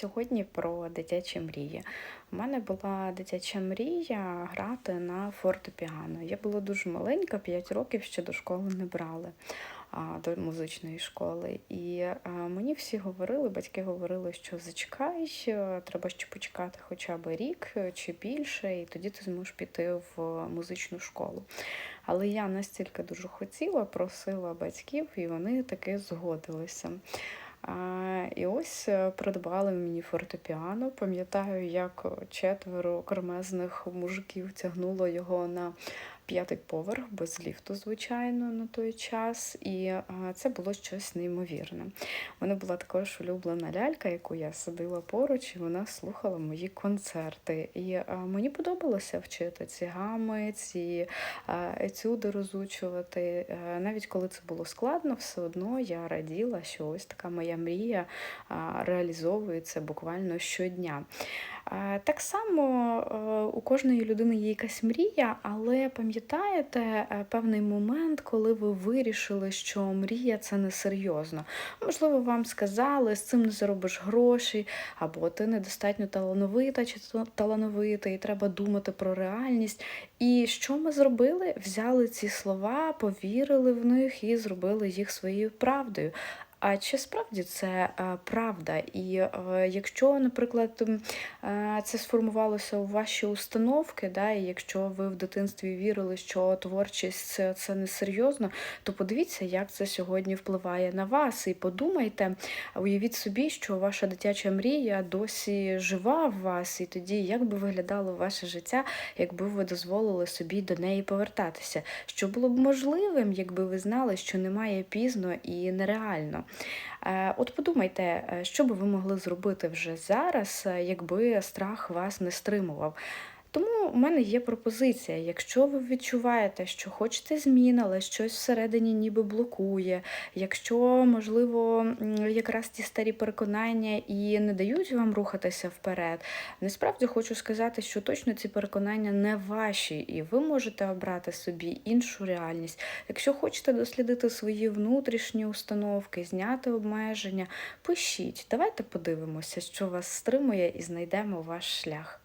Сьогодні про дитячі мрії. У мене була дитяча мрія грати на фортепіано. Я була дуже маленька, 5 років ще до школи не брали, до музичної школи. І мені всі говорили, батьки говорили, що зачекай, треба ще почекати хоча б рік чи більше, і тоді ти зможеш піти в музичну школу. Але я настільки дуже хотіла, просила батьків, і вони таки згодилися. І ось е, придбали мені фортепіано. Пам'ятаю, як четверо кремезних мужиків тягнуло його на п'ятий поверх без ліфту, звичайно, на той час. І це було щось неймовірне. Мене була також улюблена лялька, яку я сидила поруч, і вона слухала мої концерти. І мені подобалося вчити ці гами, ці етюди розучувати. Навіть коли це було складно, все одно я раділа, що ось така моя мрія реалізовується буквально щодня. Так само е, у кожної людини є якась мрія, але пам'ятаєте е, певний момент, коли ви вирішили, що мрія це не серйозно. Можливо, вам сказали, з цим не заробиш грошей, або ти недостатньо талановита чи та- талановитий, і треба думати про реальність. І що ми зробили? Взяли ці слова, повірили в них і зробили їх своєю правдою. А чи справді це е, правда? І е, якщо, наприклад, е, це сформувалося у ваші установки, да, і якщо ви в дитинстві вірили, що творчість це, не серйозно, то подивіться, як це сьогодні впливає на вас. І подумайте, уявіть собі, що ваша дитяча мрія досі жива в вас, і тоді як би виглядало ваше життя, якби ви дозволили собі до неї повертатися. Що було б можливим, якби ви знали, що немає пізно і нереально. Е, От подумайте, е, що би ви могли зробити вже зараз, е, якби страх вас не стримував. Тому у мене є пропозиція. Якщо ви відчуваєте, що хочете змін, але щось всередині ніби блокує, якщо, можливо, якраз ті старі переконання і не дають вам рухатися вперед, насправді хочу сказати, що точно ці переконання не ваші, і ви можете обрати собі іншу реальність. Якщо хочете дослідити свої внутрішні установки, зняти обмеження, пишіть. Давайте подивимося, що вас стримує, і знайдемо ваш шлях.